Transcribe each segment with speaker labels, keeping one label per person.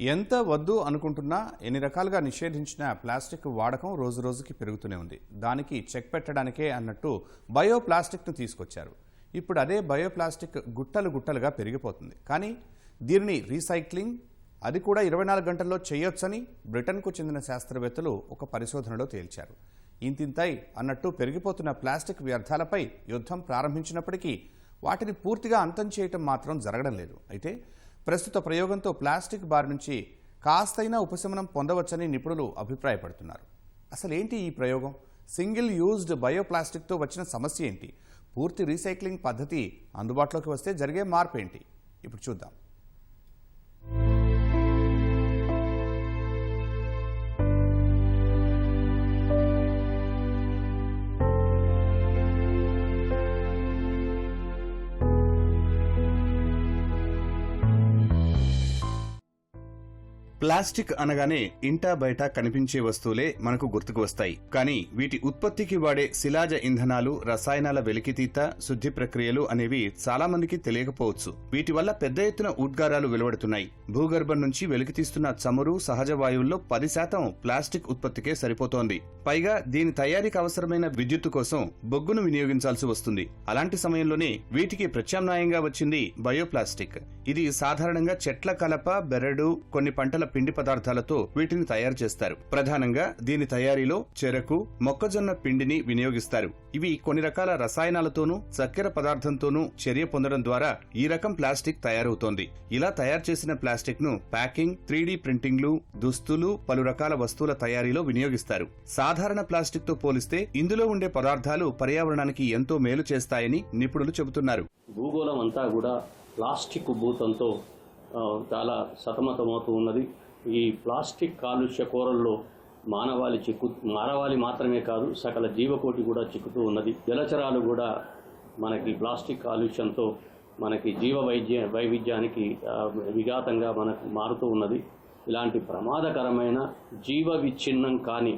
Speaker 1: ఎంత వద్దు అనుకుంటున్నా ఎన్ని రకాలుగా నిషేధించిన ప్లాస్టిక్ వాడకం రోజు రోజుకి పెరుగుతూనే ఉంది. దానికి చెక్ పెట్టడానికే అన్నట్టు బయో ప్లాస్టిక్ను తీసుకొచ్చారు. ఇప్పుడు అదే బయో ప్లాస్టిక్ గుట్టలు గుట్టలుగా పెరిగిపోతుంది. కానీ దీనిని రీసైక్లింగ్ అది కూడా ఇరవై నాలుగు గంటల్లో చేయొచ్చని బ్రిటన్కు చెందిన శాస్త్రవేత్తలు ఒక పరిశోధనలో తేల్చారు. ఇంతింతై అన్నట్టు పెరిగిపోతున్న ప్లాస్టిక్ వ్యర్థాలపై యుద్ధం ప్రారంభించినప్పటికీ వాటిని పూర్తిగా అంతం చేయటం మాత్రం జరగడం లేదు. అయితే ప్రస్తుత ప్రయోగంతో ప్లాస్టిక్ బార్ నుంచి కాస్తైనా ఉపశమనం పొందవచ్చని నిపుణులు అభిప్రాయపడుతున్నారు. అసలు ఏంటి ఈ ప్రయోగం? సింగిల్ యూజ్డ్ బయోప్లాస్టిక్తో వచ్చిన సమస్య ఏంటి? పూర్తి రీసైక్లింగ్ పద్ధతి అందుబాటులోకి వస్తే జరిగే మార్పు ఏంటి ఇప్పుడు చూద్దాం. ప్లాస్టిక్ అనగానే ఇంటా బయట కనిపించే వస్తువులే మనకు గుర్తుకు వస్తాయి. కానీ వీటి ఉత్పత్తికి వాడే శిలాజ ఇంధనాలు రసాయనాల వెలికితీత శుద్ధి ప్రక్రియలు అనేవి చాలా మందికి తెలియకపోవచ్చు. వీటి వల్ల పెద్ద ఎత్తున ఉద్గారాలు వెలువడుతున్నాయి. భూగర్భం నుంచి వెలికితీస్తున్న చమురు సహజ వాయువుల్లో పది శాతం ప్లాస్టిక్ ఉత్పత్తికే సరిపోతోంది. పైగా దీని తయారీకి అవసరమైన విద్యుత్తు కోసం బొగ్గును వినియోగించాల్సి వస్తుంది. అలాంటి సమయంలోనే వీటికి ప్రత్యామ్నాయంగా వచ్చింది బయోప్లాస్టిక్. ఇది సాధారణంగా చెట్ల కలప బెరడు కొన్ని పంటల పిండి పదార్థాలతో వీటిని తయారు చేస్తారు. ప్రధానంగా దీని తయారీలో చెరకు మొక్కజొన్న పిండిని వినియోగిస్తారు. ఇవి కొన్ని రకాల రసాయనాలతోనూ చక్కెర పదార్థంతోనూ చర్య పొందడం ద్వారా ఈ రకం ప్లాస్టిక్ తయారవుతోంది. ఇలా తయారు చేసిన ప్లాస్టిక్ను ప్యాకింగ్ త్రీ ప్రింటింగ్లు దుస్తులు పలు రకాల వస్తువుల తయారీలో వినియోగిస్తారు. సాధారణ ప్లాస్టిక్తో పోలిస్తే ఇందులో ఉండే పదార్థాలు పర్యావరణానికి ఎంతో మేలు చేస్తాయని నిపుణులు చెబుతున్నారు.
Speaker 2: భూగోళం అంతా కూడా ప్లాస్టిక్ భూతంతో చాలా సతమతమవుతూ ఉన్నది. ఈ ప్లాస్టిక్ కాలుష్య కూరల్లో మానవాళి చిక్కు మానవాళి మాత్రమే కాదు సకల జీవకోటి కూడా చిక్కుతూ ఉన్నది. జలచరాలు కూడా మనకి ప్లాస్టిక్ కాలుష్యంతో మనకి జీవ వైద్య వైవిధ్యానికి విఘాతంగా మనకు మారుతూ ఉన్నది. ఇలాంటి ప్రమాదకరమైన జీవ విచ్ఛిన్నం కాని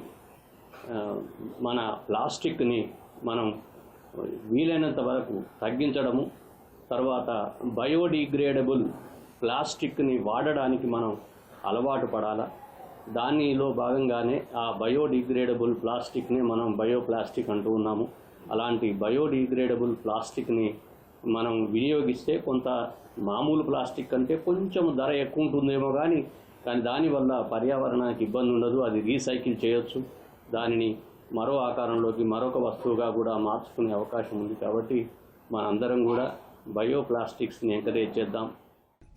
Speaker 2: మన ప్లాస్టిక్ని మనం వీలైనంత వరకు తగ్గించడము తర్వాత బయోడిగ్రేడబుల్ ప్లాస్టిక్ని వాడడానికి మనం అలవాటు పడాలా? దానిలో భాగంగానే ఆ బయోడిగ్రేడబుల్ ప్లాస్టిక్ని మనం బయోప్లాస్టిక్ అంటూ ఉన్నాము. అలాంటి బయోడిగ్రేడబుల్ ప్లాస్టిక్ని మనం వినియోగిస్తే కొంత మామూలు ప్లాస్టిక్ కంటే కొంచెం ధర ఎక్కువ ఉంటుందేమో కానీ కానీ దానివల్ల పర్యావరణానికి ఇబ్బంది ఉండదు. అది రీసైకిల్ చేయొచ్చు. దానిని మరో ఆకారంలోకి మరొక వస్తువుగా కూడా మార్చుకునే అవకాశం ఉంది కాబట్టి మనందరం కూడా బయో ప్లాస్టిక్స్ని ఎంకరేజ్ చేద్దాం.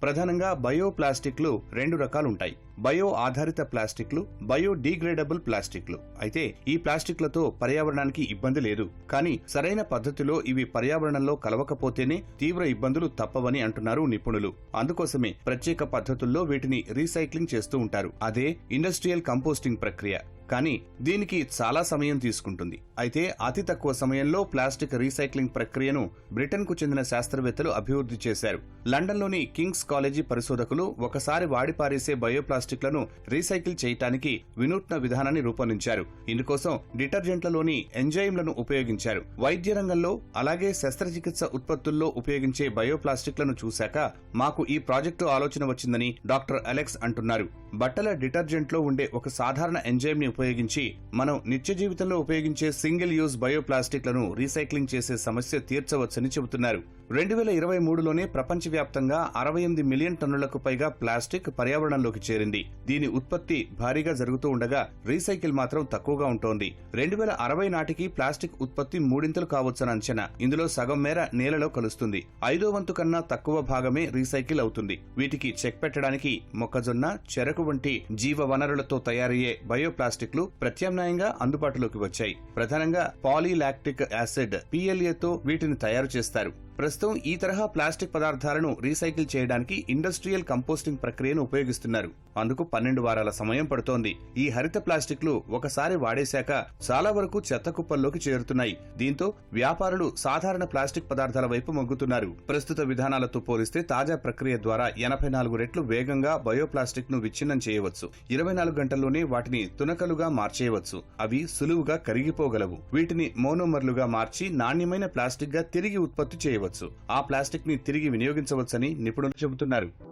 Speaker 1: ప్రధానంగా బయో ప్లాస్టిక్లు రెండు రకాలుంటాయి. బయో ఆధారిత ప్లాస్టిక్లు బయో డీగ్రేడబుల్ ప్లాస్టిక్లు. అయితే ఈ ప్లాస్టిక్లతో పర్యావరణానికి ఇబ్బంది లేదు. కానీ సరైన పద్ధతిలో ఇవి పర్యావరణంలో కలవకపోతేనే తీవ్ర ఇబ్బందులు తప్పవని అంటున్నారు నిపుణులు. అందుకోసమే ప్రత్యేక పద్ధతుల్లో వీటిని రీసైక్లింగ్ చేస్తూ ఉంటారు. అదే ఇండస్ట్రియల్ కంపోస్టింగ్ ప్రక్రియ. కానీ దీనికి చాలా సమయం తీసుకుంటుంది. అయితే అతి తక్కువ సమయంలో ప్లాస్టిక్ రీసైక్లింగ్ ప్రక్రియను బ్రిటన్కు చెందిన శాస్త్రవేత్తలు అభివృద్ధి చేశారు. లండన్లోని కింగ్స్ కాలేజీ పరిశోధకులు ఒకసారి వాడి పారేసే బయోప్లాస్టిక్లను రీసైకిల్ చేయటానికి వినూత్న విధానాన్ని రూపొందించారు. ఇందుకోసం డిటర్జెంట్లలోని ఎంజైమ్లను ఉపయోగించారు. వైద్య రంగంలో అలాగే శస్త్రచికిత్స ఉత్పత్తుల్లో ఉపయోగించే బయోప్లాస్టిక్లను చూశాక మాకు ఈ ప్రాజెక్టు ఆలోచన వచ్చిందని డాక్టర్ అలెక్స్ అంటున్నారు. బట్టల డిటర్జెంట్లో ఉండే ఒక సాధారణ ఎంజైమ్ని ఉపయోగించి మనం నిత్య జీవితంలో ఉపయోగించే సింగిల్ యూజ్ బయోప్లాస్టిక్లను రీసైక్లింగ్ చేసే సమస్య తీర్చవచ్చని చెబుతున్నారు. రెండు వేల ఇరవై మూడులోనే ప్రపంచవ్యాప్తంగా అరవై ఎనిమిది మిలియన్ టన్నులకు పైగా ప్లాస్టిక్ పర్యావరణంలోకి చేరింది. దీని ఉత్పత్తి భారీగా జరుగుతూ ఉండగా రీసైకిల్ మాత్రం తక్కువగా ఉంటోంది. రెండు వేల అరవై నాటికి ప్లాస్టిక్ ఉత్పత్తి మూడింతలు కావచ్చని అంచనా ఇందులో సగం మేర నేలలో కలుస్తుంది. ఐదో వంతు కన్నా తక్కువ భాగమే రీసైకిల్ అవుతుంది. వీటికి చెక్ పెట్టడానికి మొక్కజొన్న చెరకు వంటి జీవ వనరులతో తయారయ్యే బయోప్లాస్టిక్లు ప్రత్యామ్నాయంగా అందుబాటులోకి వచ్చాయి. ప్రధానంగా పాలీలాక్టిక్ యాసిడ్ పిఎల్ఏతో వీటిని తయారు చేస్తారు. ప్రస్తుతం ఈ తరహా ప్లాస్టిక్ పదార్థాలను రీసైకిల్ చేయడానికి ఇండస్ట్రియల్ కంపోస్టింగ్ ప్రక్రియను ఉపయోగిస్తున్నారు. అందుకు పన్నెండు వారాల సమయం పడుతోంది. ఈ హరిత ప్లాస్టిక్లు ఒకసారి వాడేశాక చాలా వరకు చెత్త కుప్పల్లోకి చేరుతున్నాయి. దీంతో వ్యాపారులు సాధారణ ప్లాస్టిక్ పదార్థాల వైపు మొగ్గుతున్నారు. ప్రస్తుత విధానాలతో పోలిస్తే తాజా ప్రక్రియ ద్వారా ఎనభై నాలుగు రెట్లు వేగంగా బయోప్లాస్టిక్ను విచ్ఛిన్నం చేయవచ్చు. ఇరవై నాలుగు గంటల్లోనే వాటిని తునకలుగా మార్చేయవచ్చు. అవి సులువుగా కరిగిపోగలవు. వీటిని మోనోమర్లుగా మార్చి నాణ్యమైన ప్లాస్టిక్గా తిరిగి ఉత్పత్తి చేయవచ్చు. ఆ ప్లాస్టిక్ని తిరిగి వినియోగించవచ్చని నిపుణులు చెబుతున్నారు.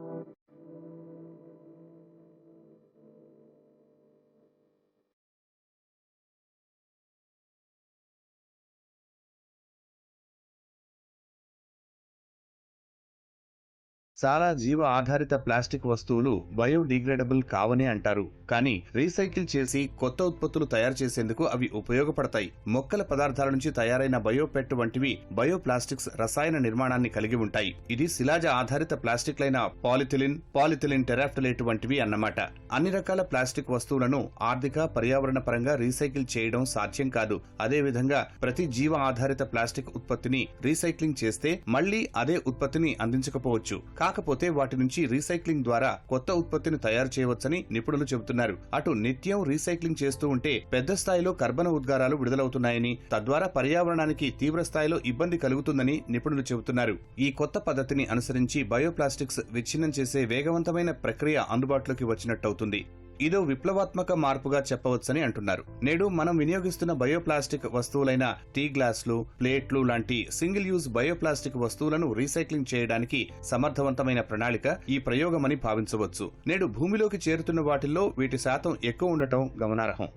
Speaker 1: చాలా జీవ ఆధారిత ప్లాస్టిక్ వస్తువులు బయోడిగ్రేడబుల్ కావనే అంటారు. కానీ రీసైకిల్ చేసి కొత్త ఉత్పత్తులు తయారు చేసేందుకు అవి ఉపయోగపడతాయి. మొక్కల పదార్థాల నుంచి తయారైన బయోపెట్ వంటివి బయోప్లాస్టిక్స్ రసాయన నిర్మాణాన్ని కలిగి ఉంటాయి. ఇది శిలాజ ఆధారిత ప్లాస్టిక్లైన పాలిథిలిన్ పాలిథిలిన్ టెరాఫ్టలేట్ వంటివి అన్నమాట. అన్ని రకాల ప్లాస్టిక్ వస్తువులను ఆర్థిక పర్యావరణ పరంగా రీసైకిల్ చేయడం సాధ్యం కాదు. అదేవిధంగా ప్రతి జీవ ఆధారిత ప్లాస్టిక్ ఉత్పత్తిని రీసైక్లింగ్ చేస్తే మళ్ళీ అదే ఉత్పత్తిని అందించకపోవచ్చు. కాకపోతే వాటి నుంచి రీసైక్లింగ్ ద్వారా కొత్త ఉత్పత్తిని తయారు చేయవచ్చని నిపుణులు చెబుతున్నారు. అటు నిత్యం రీసైక్లింగ్ చేస్తూ ఉంటే పెద్ద స్థాయిలో కర్బన ఉద్గారాలు విడుదలవుతున్నాయని తద్వారా పర్యావరణానికి తీవ్ర స్థాయిలో ఇబ్బంది కలుగుతుందని నిపుణులు చెబుతున్నారు. ఈ కొత్త పద్ధతిని అనుసరించి బయోప్లాస్టిక్స్ విచ్ఛిన్నం చేసే వేగవంతమైన ప్రక్రియ అందుబాటులోకి వచ్చినట్టవుతుంది. ఇదో విప్లవాత్మక మార్పుగా చెప్పవచ్చని అంటున్నారు. నేడు మనం వినియోగిస్తున్న బయోప్లాస్టిక్ వస్తువులైన టీ గ్లాసులు ప్లేట్లు లాంటి సింగిల్ యూజ్ బయోప్లాస్టిక్ వస్తువులను రీసైక్లింగ్ చేయడానికి సమర్థవంతమైన ప్రణాళిక ఈ ప్రయోగమని భావించవచ్చు. నేడు భూమిలోకి చేరుతున్న వాటిల్లో వీటి శాతం ఎక్కువ ఉండటం గమనార్హం.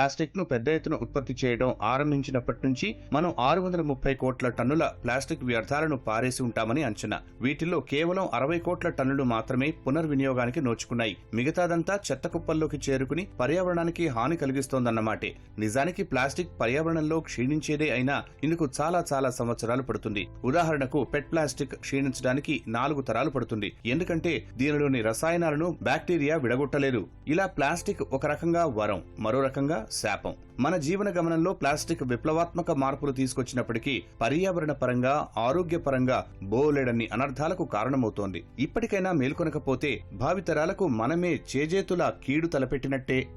Speaker 1: ప్లాస్టిక్ను పెద్ద ఎత్తున ఉత్పత్తి చేయడం ఆరంభించినప్పటి నుంచి మనం ఆరు వందల ముప్పై కోట్ల టన్నుల ప్లాస్టిక్ వ్యర్థాలను పారేసి ఉంటామని అంచనా. వీటిల్లో కేవలం అరవై కోట్ల టన్నులు మాత్రమే పునర్వినియోగానికి నోచుకున్నాయి. మిగతాదంతా చెత్త కుప్పల్లోకి చేరుకుని పర్యావరణానికి హాని కలిగిస్తోందన్నమాటే. నిజానికి ప్లాస్టిక్ పర్యావరణంలో క్షీణించేదే అయినా ఇందుకు చాలా చాలా సంవత్సరాలు పడుతుంది. ఉదాహరణకు పెట్ ప్లాస్టిక్ క్షీణించడానికి నాలుగు తరాలు పడుతుంది. ఎందుకంటే దీనిలోని రసాయనాలను బ్యాక్టీరియా విడగొట్టలేదు. ఇలా ప్లాస్టిక్ ఒక రకంగా వరం మరో రకంగా శాపం. మన జీవన గమనంలో ప్లాస్టిక్ విప్లవాత్మక మార్పులు తీసుకొచ్చినప్పటికీ పర్యావరణ పరంగా ఆరోగ్యపరంగా బోలెడన్ని అనర్థాలకు కారణమవుతోంది. ఇప్పటికైనా మేల్కొనకపోతే భావితరాలకు మనమే చేజేతుల కీడు తలపెట్టినట్టే